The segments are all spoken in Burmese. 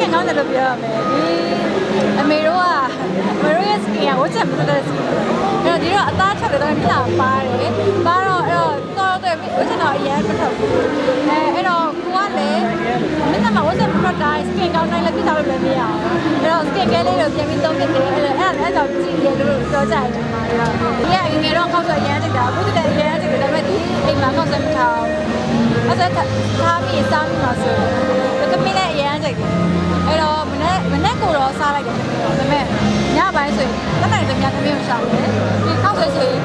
ကင်ကောင်းတယ်လို့ပြောရမယ်ဒီအမေတို့ကအမေတို့ရဲ့ skin ကဝတ်ချက်မသက်တဲ့ skin အဲ့တော့ဒီတော့အသားချက်တွေတော့မျက်နှာပါတယ်ပါတော့အဲ့တော့တော့တော့ဝတ်ချက်တော့အရင်မထွက်ဘူးအဲအဲ့တော့ကိုကလည်းမျက်နှာမှာဝတ်ချက်မထွက်တိုင်း skin ကောင်းတိုင်းလည်းပြထားလို့လည်းမရအောင်အဲ့တော့ skin care လေးကိုပြန်ပြီးသုံးဖြစ်တယ်အဲ့ဒါအဲ့ဒါအဲ့ဒါကြည့်ရလို့ပြောကြတယ်ဒီကငငယ်တော့ခောက်ဆိုရမ်းတက်တာအခုတည်းရမ်းတက်တယ်ဒါပေမဲ့ဒီအိမ်မှာခောက်ဆက်မထားဘူးအဲ့ဒါထားပြီးစားပြီးမှဆို ပိုင်းဆိုရင်တက်နိုင်တယ်များသမီးကိုရှာတယ်ဒီခောက်ဆက်ဆိုရင်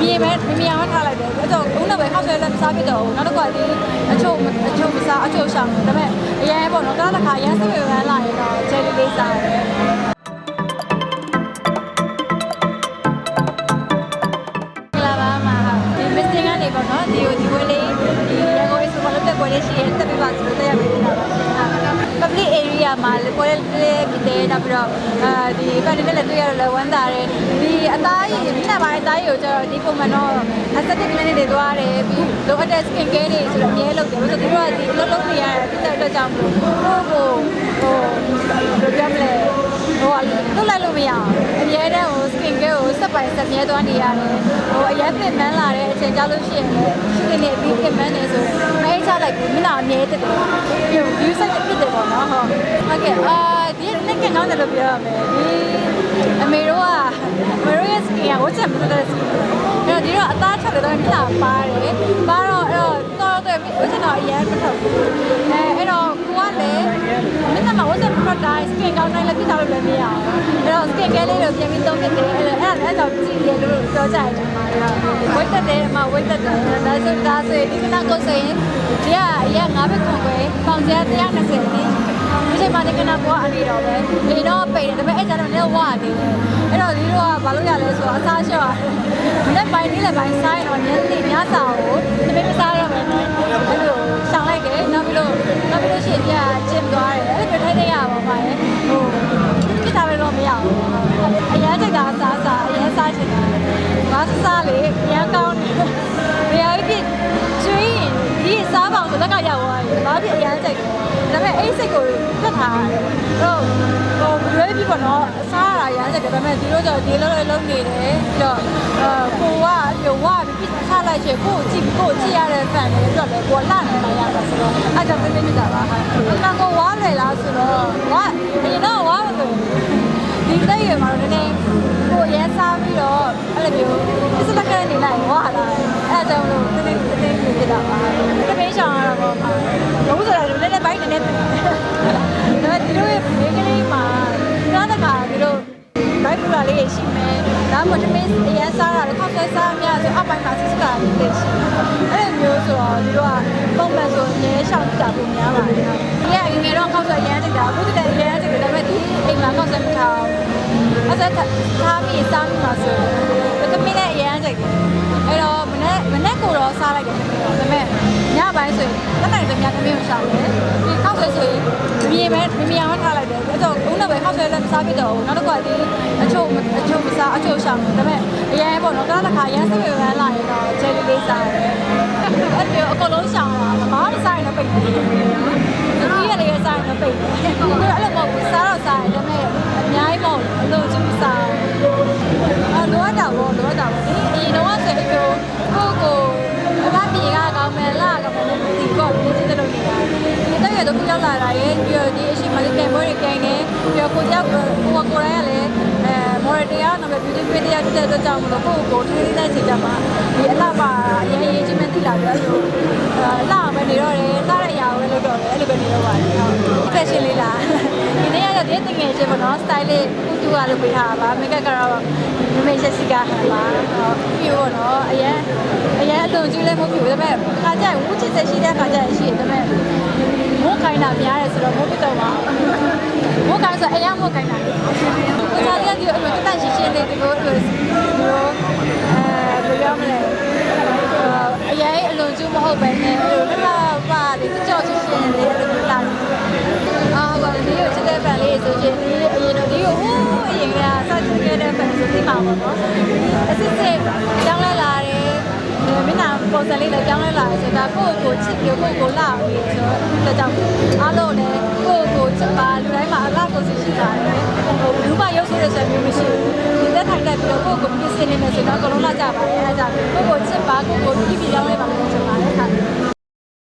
မြေပဲမြေအောင်ထားလိုက်တယ်အဲ့တော့ခုနကပဲခောက်ဆက်လည်းမစားဖြစ်တော့ဘူးနောက်တစ်ခါဒီအချို့အချို့မစားအချို့ရှာတယ်ဒါပေမဲ့အရင်ပေါ့နော်ကားတစ်ခါရမ်းစိတ်ဝင်လာရင်တော့ချယ်လီလေးစားတယ် မှာလေပွဲလေးဖြစ်တယ်နောက်ပြီးတော့အဲဒီဖန်နေနဲ့လည်းတွေ့ရတော့လည်းဝမ်းသာတယ်ဒီအသားရည်မိနပိုင်းအသားရည်ကိုကျတော့ဒီပုံမှန်တော့ aesthetic clinic တွေသွားတယ်ပြီးလိုအပ်တဲ့ skin care တွေဆိုတော့အများလုပ်တယ်ဆိုတော့သူတို့ကဒီအလုပ်လုပ်နေရတဲ့ဖြစ်တဲ့အတွက်ကြောင့်မလို့ကိုကိုဟိုဘယ်လိုပြောမလဲ ဟိုလွတ်လိုက်လို့မရအောင်အများတန်းဟို skin care ကိုစက်ပိုင်စက်မြဲသွားနေရတယ်ဟိုအရင်ပြင်မှန်းလာတဲ့အချိန်ကြာလို့ရှိရင်လည်းရှိနေပြီးပြင်မှန်းနေဆိုအဲချလိုက်ပြီးမျက်နှာအမြဲတက်တယ်ပြီး view စိတ်ဖြစ်တယ်ပေါ့နော်ဟုတ်ဟုတ်ကဲ့အာဒီနေ့ကကောင်းတယ်လို့ပြောရမယ်ဒီအမေတို့ကအမေတို့ရဲ့ skin ကဝတ်ချက်မသက်တဲ့ skin အဲ့တော့ဒီတော့အသားချက်တွေတော့မျက်နှာပါတယ်ပါတော့အဲ့တော့တော့တော့ဝတ်ချက်တော့အရင်မထွက်ဘူးအဲအဲ့တော့ကိုကလည်း မျက်နှာမှာဝတ်ချက်မထွက်တိုင်း skin ကောင်းတိုင်းလည်းပြထားလို့လည်းမရအောင်အဲ့တော့ skin care လေးကိုပြန်ပြီးသုံးဖြစ်တယ်အဲ့ဒါအဲ့ဒါအဲ့ဒါကြည့်တယ်လို့ပြောကြတယ်ဒီမှာဝိတ်တက်တယ်အမဝိတ်တက်တယ်ဒါဆိုဒါဆိုဒီကနေ့ကိုဆိုရင်ဒီကအရင်ငါးဘက်ခွန်ခွဲပေါင်ကျ120ဒီဒီချိန်မှာဒီကနေ့ဘောအနေတော့ပဲလေတော့ပိတ်တယ်ဒါပေမဲ့အဲ့ကျတော့လည်းဝါနေတယ်အဲ့တော့ဒီတော့ကဘာလို့ရလဲဆိုတော့အစားလျှော့ရတယ်လက်ပိုင်းလေးလက်ပိုင်းစားရင်တော့ညနေညစာကိုတမင်မစားရမယ်နော် နောက်ပြီးလို့ရှိရင်ပြကျင်သွားတယ်အဲ့လိုထိုင်နေရပါပါလေဟိုပြတာပဲတော့မရဘူးအရင်ချိန်တာစားစားအရင်စားချင်တာဘာစားလေရမ်းကောင်းတယ်ဘယ်အဖြစ်ကျွေးရင်ဒီစားပေါင်ဆိုလက်ကရောက်သွားပြီဘာဖြစ်အရင်ချိန်တယ်ဒါပေမဲ့အဲ့စိတ်ကိုပြတ်ထားတယ်တော့ဟိုရွေးပြီးပေါ့နော်စားရတာရမ်းချိန်တယ်ဒါပေမဲ့ဒီလိုတော့ဒီလိုလိုလုံးနေတယ်ပြီးတော့အာကိုကရုံဝပြီးပြထား လိုက်ချင်ကိုကိုကြည့်ကိုကြည့်ရတဲ့ဖန်တွေအတွက်လည်းကိုလှနေလိုက်ရတာဆိုတော့အဲ့ကြောင့်ပြင်းပြတာပါဟာအမှန်ကိုဝါလေလားဆိုတော့ဝါအရင်တော့ဝါမလို့ဒီတဲ့ရမှာတော့နည်းနည်းကိုရဲစားပြီးတော့အဲ့လိုမျိုးအစလကနေလိုက်ဝါလာအဲ့ကြောင့်လို့နည်းနည်းနည်းနည်းဖြစ်တာပါတမင်းချောင်းရတော့ပေါ့လုံးဆိုတာလည်းနည်းနည်းပိုင်းနည်းနည်းဒါပေမဲ့ဒီလိုမိကလေးမှာကားတကာဒီလိုဘိုက်ပူလာလေးရှိမယ် ဒါမှမဟုတ်တမင်းအရင်စားတာလည်းခောက်ဆွဲစားအများဆိုအပိုင်းမှာစစ်စစ်ကလေးသိရှိအဲ့လိုမျိုးဆိုတော့ဒီလိုကပုံမှန်ဆိုရဲရှောင်းကြပုံများပါတယ်ဒီကငငယ်တော့ခောက်ဆွဲရမ်းတက်တာအခုတည်းရမ်းတက်တယ်ဒါပေမဲ့ဒီအိမ်မှာခောက်ဆွဲမထားဘူးအဲ့ဒါထားပြီးစားပြီးမှဆိုတော့ကမင်းလည်းအရမ်းကြိုက်တယ်အဲ့တော့မနေ့မနေ့ကိုတော့စားလိုက်တယ်ဒါပေမဲ့ညပိုင်းဆိုရင်တက်နိုင်တယ်များသမီးကိုရှာတယ် ဒီခောက်ဆွဲဆိုရင်မြေပဲမြေအောင်ထားလိုက်တယ်အဲ့တော့ခုနကပဲခောက်ဆွဲလည်းမစားဖြစ်တော့ဘူးနောက်တစ်ခါဒီအချို့အချို့မစားအချို့ရှာတယ်ဒါပေမဲ့အရင်ပေါ့နော်ကားတစ်ခါရမ်းစိတ်ဝင်လာရင်တော့ချယ်လီလေးစားတယ်အဲ့ဒီအကုန်လုံးရှာတာဘာမှမစားရင်တော့ပိတ်တယ် နောက်ပြီး beauty queen တရားတက်တဲ့အတွက်ကြောင့်မလို့ကိုကိုထိန်းနေတဲ့ချိန်ကြမှာဒီအလှပါအရင်ရေးချင်းမသိလာပြီးတော့ဆိုအလှပဲနေတော့တယ်စားတဲ့အရာကိုလည်းလုပ်တော့တယ်အဲ့လိုပဲနေတော့ပါတယ်ဟုတ် fashion လေးလားဒီနေ့ကတော့ဒီတင်ငယ်ချင်းပေါ့နော် style လေးဦးတူကလုပ်ပေးထားတာပါ makeup ကတော့မမေချက်စီကဟန်ပါဟုတ်ပြီးတော့နော်အရင်အရင်အလွန်ကြီးလည်းမဟုတ်ဘူးဒါပေမဲ့ခါကြရင်ဝူးချစ်ချက်ရှိတဲ့ခါကြရင်ရှိတယ်ဒါပေမဲ့မိုးခိုင်းတာများတယ်ဆိုတော့မိုးပြတော့ပါမိုးခိုင်းဆိုအရင်မိုးခိုင်းတာ ကိုစားရတဲ့ဒီအလိုတက်ရှိရှိလေးဒီကိုအဲဘယ်လိုမလဲအရင်အလွန်ကျူးမဟုတ်ပဲနဲ့အဲ့လိုလလပါလေးကြောက်ချင်ရှင်လေးအဲ့လိုလာအာဟုတ်ပါဒီကိုချစ်တဲ့ပန်လေးဆိုရှင်ဒီအရင်တော့ဒီကိုဟိုးအရင်ကစချင်ခဲ့တဲ့ပန်ဆိုဒီမှာပေါ့နော်အစစ်စစ်ကြောင်းလဲလာတယ်မင်းနာပုံစံလေးလည်းကြောင်းလဲလာတယ်ဆိုတော့ကိုယ့်ကိုချစ်ပြီးကိုယ့်ကိုလာပြီးဆိုတော့ကြောင့်အားလုံးလည်းကိုယ့်ကိုချစ်ပါလူတိုင်းလာကိုစီရှိတာတယ် ဆိုတော့အကုန်လုံးလာကြပါတယ်အဲ့ဒါကိုကိုချစ်ပါကိုကိုပြည်ပြည်ရောက်နေပါလို့ကျွန်တော်လည်းထားတယ်